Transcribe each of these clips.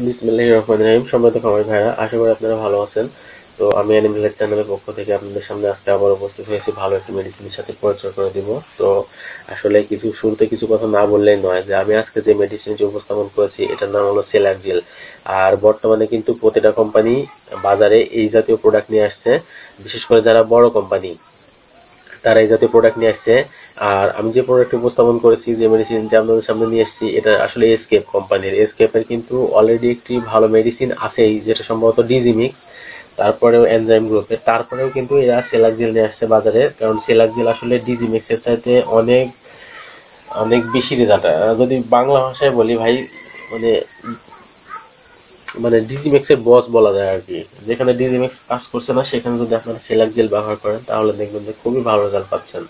পরিচয় করে দিব। তো আসলে কিছু কিছু কথা না বললেই নয় যে আমি আজকে যে উপস্থাপন করেছি, এটার নাম হলো আর বর্তমানে কিন্তু প্রতিটা কোম্পানি বাজারে এই জাতীয় প্রোডাক্ট নিয়ে আসছে। বিশেষ করে যারা বড় কোম্পানি তারা এই জাতীয় প্রোডাক্ট নিয়ে আসছে। আর আমি যে প্রোডাক্ট উপস্থাপন করেছি, যে মেডিসিনটা আপনাদের সামনে নিয়ে এসেছি এটা আসলে এসকেপ কোম্পানির এসকেপের কিন্তু অলরেডি একটি ভালো মেডিসিন আছেই, যেটা সম্ভবত ডিজিমিক্স তারপরেও এনজাইম গ্রুপের তারপরেও কিন্তু এরা সেলাকজিল নিয়ে আসছে বাজারে, কারণ সেলাকজিল আসলে ডিজিমিক্সের চাইতে অনেক অনেক বেশি রেজাল্ট যদি বাংলা ভাষায় বলি ভাই মানে মানে ডিজিমেক্সের বস বলা যায় আর কি। যেখানে ডিজিমেক্স কাজ করছে না, সেখানে যদি আপনারা সেলাক জেল ব্যবহার করেন, তাহলে দেখবেন যে খুবই ভালো রেজাল্ট পাচ্ছেন।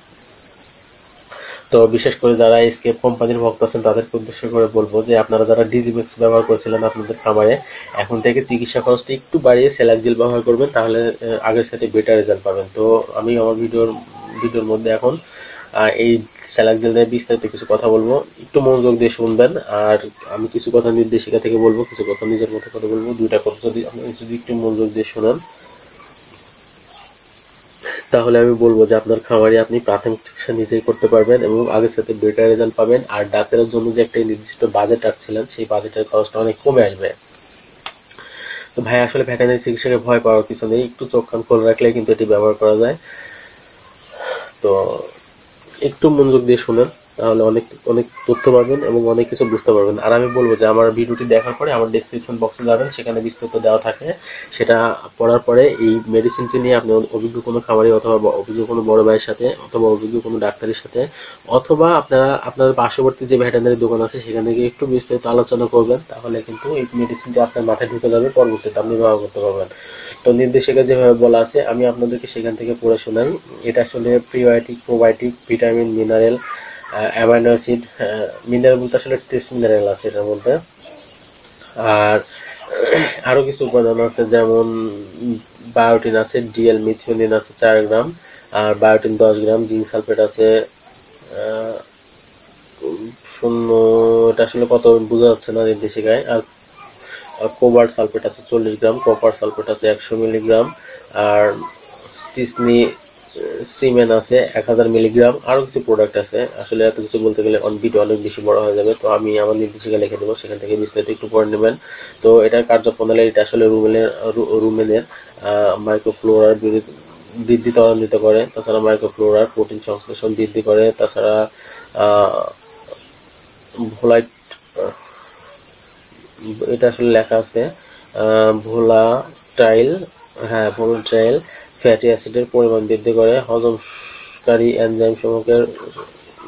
তো বিশেষ করে যারা এসকেপ কোম্পানির ভক্ত আছেন, তাদেরকে উদ্দেশ্য করে বলব যে, আপনারা যারা ডিজিমেক্স ব্যবহার করছিলেন আপনাদের খামারে, এখন থেকে চিকিৎসা খরচটা একটু বাড়িয়ে সেলাক জেল ব্যবহার করবেন, তাহলে আগের সাথে বেটার রেজাল্ট পাবেন। তো আমি আমার ভিডিওর ভিডিওর মধ্যে এখন এই স্যালাক জেল নিয়ে বিস্তারিত কিছু কথা বলব। একটু মনোযোগ দিয়ে শুনবেন, আর আমি কিছু কথা নির্দেশিকা থেকে বলব, কিছু কথা নিজের মতো কথা বলব। দুইটা কথা যদি যদি একটু মনোযোগ দিয়ে শোনেন, তাহলে আমি বলব যে আপনার খামারে আপনি প্রাথমিক চিকিৎসা নিজেই করতে পারবেন এবং আগের সাথে বেটার রেজাল্ট পাবেন। আর ডাক্তারের জন্য যে একটা নির্দিষ্ট বাজেট রাখছিলেন, সেই বাজেটের খরচটা অনেক কমে আসবে। তো ভাই, আসলে ভেটেনারি চিকিৎসাকে ভয় পাওয়ার কিছু নেই। একটু চোখ কান খোলা রাখলে কিন্তু এটি ব্যবহার করা যায়। তো একটু মনোযোগ দিয়ে শুনেন। তাহলে অনেক অনেক তথ্য পাবেন এবং অনেক কিছু বুঝতে পারবেন। আর আমি বলব যে আমার ভিডিওটি দেখার পরে আমার ডিসক্রিপশন বক্সে যাবেন, সেখানে বিস্তারিত দেওয়া থাকে। সেটা পড়ার পরে এই মেডিসিনটি নিয়ে আপনি অভিজ্ঞ কোনো খামারি অথবা অভিজ্ঞ কোনো বড় ভাইয়ের সাথে অথবা অভিজ্ঞ কোনো ডাক্তারের সাথে অথবা আপনারা আপনাদের পার্শ্ববর্তী যে ভেটেনারি দোকান আছে, সেখানে গিয়ে একটু বিস্তারিত আলোচনা করবেন, তাহলে কিন্তু এই মেডিসিনটি আপনার মাথায় ঢুকে যাবে, পরবর্তীতে আপনি ব্যবহার করতে পারবেন। তো নির্দেশিকা যেভাবে বলা আছে, আমি আপনাদেরকে সেখান থেকে পড়ে শোনাই। এটা আসলে prebiotic probiotic vitamin mineral amino acid mineral বলতে আসলে ট্রেস মিনারেল আছে এটার মধ্যে। আর, আরও কিছু উপাদান আছে, যেমন বায়োটিন আছে ডিএল মিথিওনিন আছে চার গ্রাম, আর বায়োটিন দশ গ্রাম জিঙ্ক সালফেট আছে শূন্য, এটা আসলে কত বোঝা যাচ্ছে না নির্দেশিকায় আর কোবার সালফেট আছে চল্লিশ গ্রাম কপার সালফেট আছে একশো মিলিগ্রাম, আর স্টিসনি সিমেন আছে, এক হাজার মিলিগ্রাম, আরও কিছু প্রোডাক্ট আছে। আসলে এত কিছু বলতে গেলে অন ভিডিও অনেক বেশি বড় হয়ে যাবে। তো আমি আমার নির্দেশিকা লিখে দেবো, সেখান থেকে বিস্তারিত একটু পড়ে নেবেন। তো এটার কার্যপ্রণালী, এটা আসলে রুমেনের রুমেনের মাইক্রোফ্লোরার বৃদ্ধি ত্বরান্বিত করে। তাছাড়া মাইক্রোফ্লোরার প্রোটিন সংশ্লেষণ বৃদ্ধি করে। তাছাড়া ভোলাইট এটা আসলে লেখা আছে ভোলা টাইল হ্যাঁ ভোলা টাইল ফ্যাটি অ্যাসিডের পরিমাণ বৃদ্ধি করে। হজমকারী এনজাইম সমূহের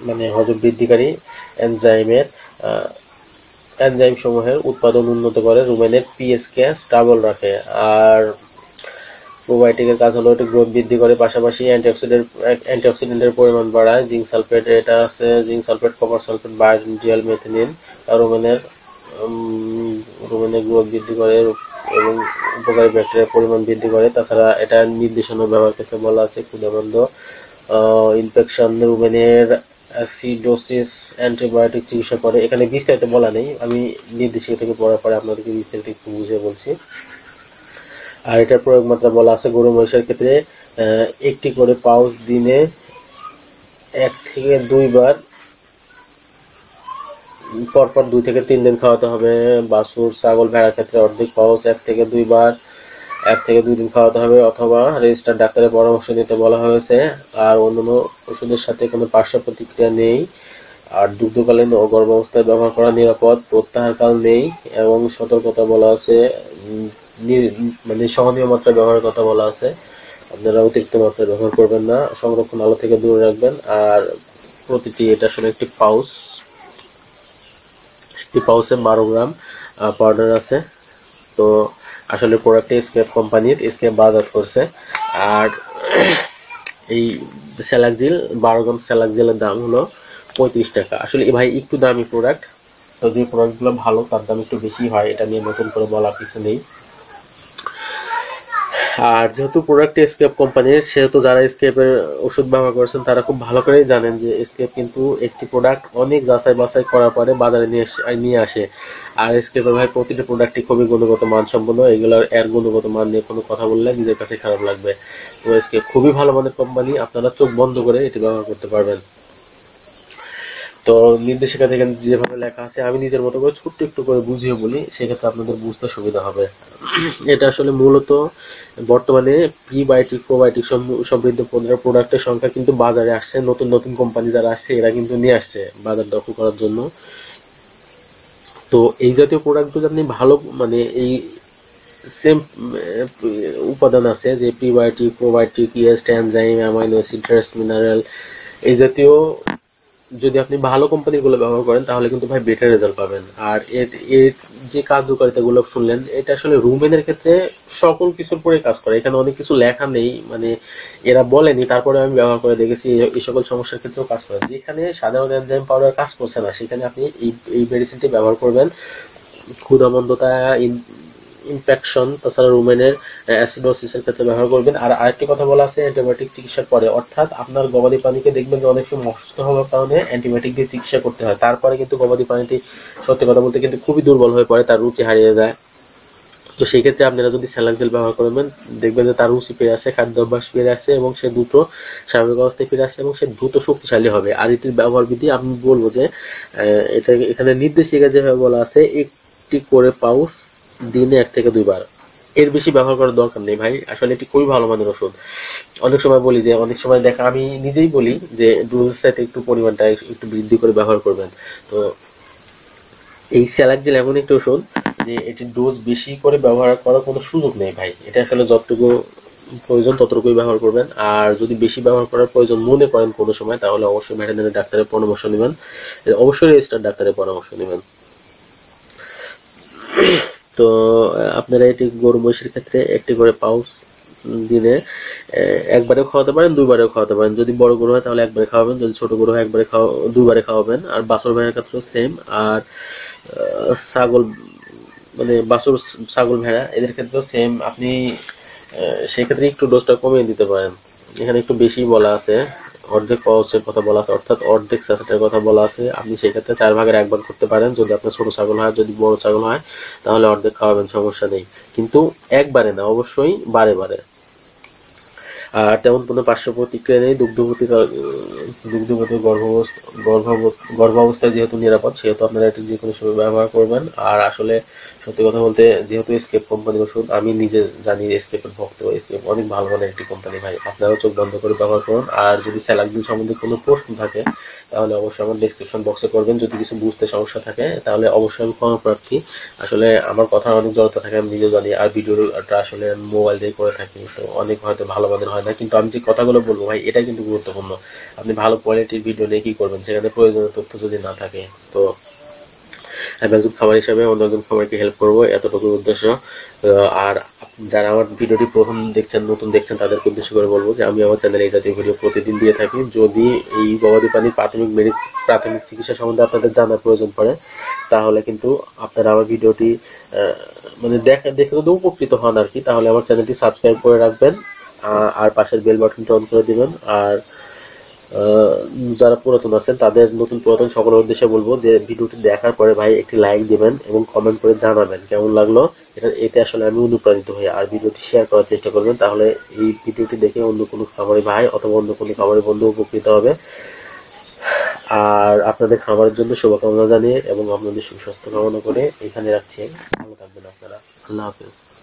মানে হজম বৃদ্ধিকারী এনজাইমের এনজাইম সমূহের উৎপাদন উন্নত করে। রুমেনের পিএসকে স্টাবল রাখে। আর প্রোবায়োটিকের কাজ হলো এটা গ্রোথ বৃদ্ধি করে। পাশাপাশি অ্যান্টিঅক্সিডেন্ট অ্যান্টিঅক্সিডেন্টের পরিমাণ বাড়ায়। জিঙ্ক সালফেট এটা আছে। জিঙ্ক সালফেট কপার সালফেট বায়োডিয়াল মেথিনিন রুমেনের রুমেনের গ্রোথ বৃদ্ধি করে। এবং উপকারী ব্যাকটেরিয়ার পরিমাণ বৃদ্ধি করে। তাছাড়া এটা নির্দেশনা ব্যবহার করতে বলা আছে ক্ষুদাবন্ধ ইনফেকশন রুমেনের অ্যাসিডোসিস অ্যান্টিবায়োটিক চিকিৎসা করে। এখানে বিস্তারিত বলা নেই, আমি নির্দেশিকা থেকে পড়ার পরে আপনাদেরকে বিস্তারিত একটু বুঝিয়ে বলছি। আর এটার প্রয়োগ মাত্রা বলা আছে, গরু মহিষের ক্ষেত্রে একটি করে পাউচ দিনে এক থেকে দুইবার পরপর দুই থেকে তিন দিন খাওয়াতে হবে বাছুর ছাগল ভেড়ার ক্ষেত্রে অর্ধেক পাউচ এক থেকে দুইবার, এক থেকে দুই দিন খাওয়াতে হবে, অথবা রেজিস্টার ডাক্তারের পরামর্শ নিতে বলা হয়েছে, আর অন্যান্য ওষুধের সাথে কোনো পার্শ্ব প্রতিক্রিয়া নেই, আর দুগ্ধকালীন ও গর্ভাবস্থায় ব্যবহার করা নিরাপদ প্রত্যাহার প্রত্যাহারকাল নেই, এবং সতর্কতা বলা আছে মানে সহনীয় মাত্রায় ব্যবহারের কথা বলা আছে, আপনারা অতিরিক্ত মাত্রায় ব্যবহার করবেন না, সংরক্ষণ আলো থেকে দূরে রাখবেন, আর প্রতিটি এটা আসলে একটি পাউচ একটি পাউসে বারো গ্রাম পাউডার আছে। তো আসলে প্রোডাক্টটি স্কেপ কোম্পানির স্কেপ বাজার করছে। আর এই স্যালাকজিল বারো গ্রাম স্যালাকজিলের দাম হলো পঁয়ত্রিশ টাকা। আসলে ভাই, একটু দামি প্রোডাক্ট তো যে প্রোডাক্টগুলো ভালো, তার দাম একটু বেশি হয়, এটা নিয়ে নতুন করে বলার কিছু নেই। আর যেহেতু প্রোডাক্ট স্কেপ কোম্পানির সেহেতু যারা স্কেপের ওষুধ ব্যবহার করেছেন, তারা খুব ভালো করেই জানেন যে স্কেপ কিন্তু একটি প্রোডাক্ট অনেক যাচাই বাছাই করার পরে বাজারে নিয়ে নিয়ে আসে। আর স্কেপের ভাই প্রতিটি প্রোডাক্টই খুবই গুণগত মান সম্পন্ন এগুলোর এর গুণগত মান নিয়ে কোনো কথা বললে নিজের কাছে খারাপ লাগবে। তো স্কেপ খুবই ভালো মানের কোম্পানি আপনারা চোখ বন্ধ করে এটি ব্যবহার করতে পারবেন। তো নির্দেশিকা দেখেন যেভাবে লেখা আছে, আমি নিজের মতো করে ছোট্ট একটু করে বুঝিয়ে বলি, সেক্ষেত্রে আপনাদের বুঝতে সুবিধা হবে। এটা আসলে মূলত বর্তমানে প্রিবায়োটিক প্রোবায়োটিক সমৃদ্ধ পণ্যের প্রোডাক্টের সংখ্যা কিন্তু বাজারে আসছে, নতুন নতুন কোম্পানি যারা আসছে, এরা কিন্তু নিয়ে আসছে বাজার দখল করার জন্য। তো এই জাতীয় প্রোডাক্ট যদি আপনি ভালো মানে এই সেম উপাদান আছে যে prebiotic probiotic yeast enzyme amino acid mineral এই জাতীয় যদি আপনি ভালো কোম্পানিগুলো ব্যবহার করেন, তাহলে কিন্তু ভাই বেটার রেজাল্ট পাবেন। আর এর এর যে কার্যকারিতাগুলো শুনলেন, এটা আসলে রুমেনের ক্ষেত্রে সকল কিছুর পরে কাজ করে। এখানে অনেক কিছু লেখা নেই মানে এরা বলেনি, তারপরে আমি ব্যবহার করে দেখেছি এই- সকল সমস্যার ক্ষেত্রেও কাজ করে। যেখানে সাধারণ এনজাইম পাউডার কাজ করছে না, সেখানে আপনি এই এই মেডিসিনটি ব্যবহার করবেন। ক্ষুধামন্দতা ইনফেকশন তাছাড়া রুমেনের অ্যাসিডোসিসের ক্ষেত্রে ব্যবহার করবেন। আর আরেকটি কথা বলা আছে অ্যান্টিবায়োটিক চিকিৎসার পরে। অর্থাৎ আপনার গবাদি প্রাণীকে দেখবেন যে অনেক সময় অসুস্থ হওয়ার কারণে অ্যান্টিবায়োটিক দিয়ে চিকিৎসা করতে হয়। তারপরে কিন্তু গবাদি প্রাণীটি সত্যি কথা বলতে কিন্তু খুবই দুর্বল হয়ে পড়ে, তার রুচি হারিয়ে যায়। তো সেই ক্ষেত্রে আপনারা যদি স্যালাক জেল ব্যবহার করবেন দেখবেন যে তার রুচি ফিরে আসে, খাদ্য অভ্যাস ফিরে আসে, এবং সে দ্রুত স্বাভাবিক অবস্থায় ফিরে আসে, এবং সে দ্রুত শক্তিশালী হবে। আর এটির ব্যবহার বিধি আমি বলব যে এটা এখানে নির্দেশিকা যেভাবে বলা আছে, একটি করে পাউচ দিনে এক থেকে দুইবার। এর বেশি ব্যবহার করার দরকার নেই ভাই। আসলে এটি খুবই ভালো মানের ওষুধ। অনেক সময় বলি যে, অনেক সময় দেখা, আমি নিজেই বলি যে ডোজের সাথে একটু পরিমাণটা একটু বৃদ্ধি করে ব্যবহার করবেন। তো এই স্যালাক জেল এমন একটি ওষুধ যে এটির ডোজ বেশি করে ব্যবহার করার কোনো সুযোগ নেই ভাই। এটা আসলে যতটুকু প্রয়োজন ততটুকুই ব্যবহার করবেন। আর যদি বেশি ব্যবহার করার প্রয়োজন মনে করেন কোনো সময়, তাহলে অবশ্যই ভেটেরিনারি ডাক্তারের পরামর্শ নেবেন। অবশ্যই রেজিস্টার ডাক্তারের পরামর্শ নেবেন। তো আপনারা এটি গরু মহিষের ক্ষেত্রে একটি করে পাউচ দিনে আহ, একবারেও খাওয়াতে পারেন দুইবারেও খাওয়াতে পারেন। যদি বড় গরু হয় তাহলে একবারে খাওয়াবেন যদি ছোট গরু হয় একবারে খাওয়া দুইবারে খাওয়াবেন। আর বাছর ভেড়ার ক্ষেত্রেও সেম। আর ছাগল মানে বাছুর ছাগল ভেড়া এদের ক্ষেত্রেও সেম। আপনি সেক্ষেত্রে একটু ডোজটা কমিয়ে দিতে পারেন। এখানে একটু বেশি বলা আছে। অর্ধেক পাউচের কথা বলা আছে, অর্থাৎ অর্ধেক স্যাসেটের কথা বলা আছে। আপনি সেক্ষেত্রে চার ভাগের একবার করতে পারেন। যদি আপনার ছোট ছাগল হয়, যদি বড় ছাগল হয়, তাহলে অর্ধেক খাওয়াবেন, সমস্যা নেই। কিন্তু একবারে না, অবশ্যই বারে বারে। আর তেমন কোনো পার্শ্ব প্রতিক্রিয়া নেই, দুগ্ধবতী গর্ভাবস্থা গর্ভাবস্থায় যেহেতু নিরাপদ, সেহেতু আপনারা এটি যে কোনো সময় ব্যবহার করবেন। আর আসলে সত্যি কথা বলতে, যেহেতু স্কেপ কোম্পানির ওষুধ, আমি নিজে জানি স্কেপের ভক্ত স্কেপ অনেক ভালো মানের একটি কোম্পানি ভাই। আপনারাও চোখ বন্ধ করে ব্যবহার করুন। আর যদি স্যালাকদিন সম্বন্ধে কোনো প্রশ্ন থাকে, তাহলে অবশ্যই আমার ডিসক্রিপশন বক্সে করবেন। যদি কিছু বুঝতে সমস্যা থাকে, তাহলে অবশ্যই আমি ক্ষমা প্রার্থী। আসলে আমার কথা অনেক জড়তা থাকে, আমি নিজেও জানি। আর ভিডিওটা আসলে মোবাইল দিয়ে করে থাকি, তো অনেক হয়তো ভালো মানের হয় না। কিন্তু আমি যে কথাগুলো বলব ভাই, এটাই কিন্তু গুরুত্বপূর্ণ। আপনি ভালো কোয়ালিটির ভিডিও নিয়ে কি করবেন? সেখানে প্রয়োজনীয় তথ্য যদি না থাকে, তো আমি একজন খাবার হিসাবে অন্য একজন খাবারকে হেল্প করব এতটুকু উদ্দেশ্য। আর যারা আমার ভিডিওটি প্রথম দেখছেন, নতুন দেখছেন, তাদেরকে উদ্দেশ্য করে বলব যে আমি আমার চ্যানেলে এই জাতীয় ভিডিও প্রতিদিন দিয়ে থাকি। যদি এই গবাদি প্রাণীর প্রাথমিক মেডি- প্রাথমিক চিকিৎসা সম্বন্ধে আপনাদের জানার প্রয়োজন পড়ে, তাহলে কিন্তু আপনারা আমার ভিডিওটি মানে দেখে দেখে যদি উপকৃত হন আর কি, তাহলে আমার চ্যানেলটি সাবস্ক্রাইব করে রাখবেন আর পাশের বেল বাটনটা অন করে দিবেন। আর যারা পুরাতন আছেন, তাদের নতুন পুরাতন সকলের উদ্দেশ্যে বলব যে ভিডিওটি দেখার পরে ভাই একটি লাইক দিবেন এবং কমেন্ট করে জানাবেন কেমন লাগল। এটা, এতে আসলে আমি অনুপ্রাণিত হই। আর ভিডিওটি শেয়ার করার চেষ্টা করবেন, তাহলে এই ভিডিওটি দেখে অন্য কোনো খামারি ভাই অথবা অন্য কোনো খামারি বন্ধু উপকৃত হবে। আর আপনাদের খামারের জন্য শুভকামনা জানিয়ে এবং আপনাদের সুস্বাস্থ্য কামনা করে এখানে রাখছি। ভালো থাকবেন আপনারা। আল্লাহ হাফেজ।